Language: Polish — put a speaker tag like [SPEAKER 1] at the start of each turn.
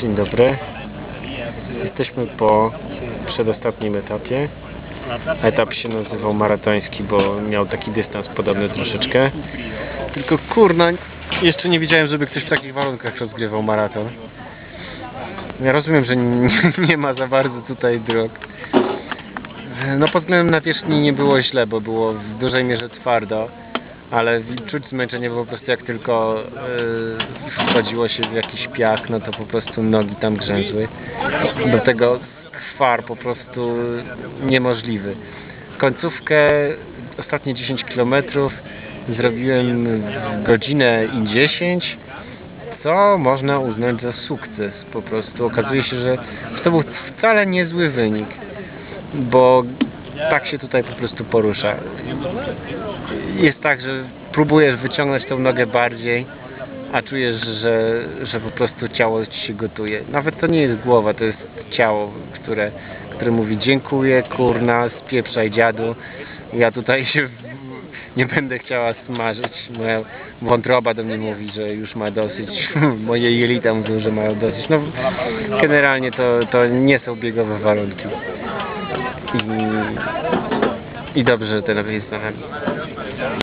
[SPEAKER 1] Dzień dobry. Jesteśmy po przedostatnim etapie. Etap się nazywał maratoński, bo miał taki dystans podobny troszeczkę. Tylko kurna, jeszcze nie widziałem, żeby ktoś w takich warunkach rozgrywał maraton. Ja rozumiem, że nie, ma za bardzo tutaj dróg. No pod względem nawierzchni nie było źle, bo było w dużej mierze twardo, ale czuć zmęczenie bo po prostu jak tylko yy, wchodziło się w jakiś piach, no to po prostu nogi tam grzęzły. Do tego kwar po prostu niemożliwy. Końcówkę, ostatnie 10 km zrobiłem godzinę i 10 co można uznać za sukces po prostu. Okazuje się, że to był wcale niezły wynik, bo tak się tutaj po prostu porusza. Jest tak, że próbujesz wyciągnąć tą nogę bardziej, a czujesz, że, że po prostu ciało ci się gotuje. Nawet to nie jest głowa, to jest ciało, które, które mówi dziękuję, kurna, spieprzaj dziadu. Ja tutaj się nie będę chciała smażyć. Moja wątroba do mnie mówi, że już ma dosyć. Moje jelita mówią, że mają dosyć. No, generalnie to, to nie są biegowe warunki. I, i dobrze, że telewizja jest za nami.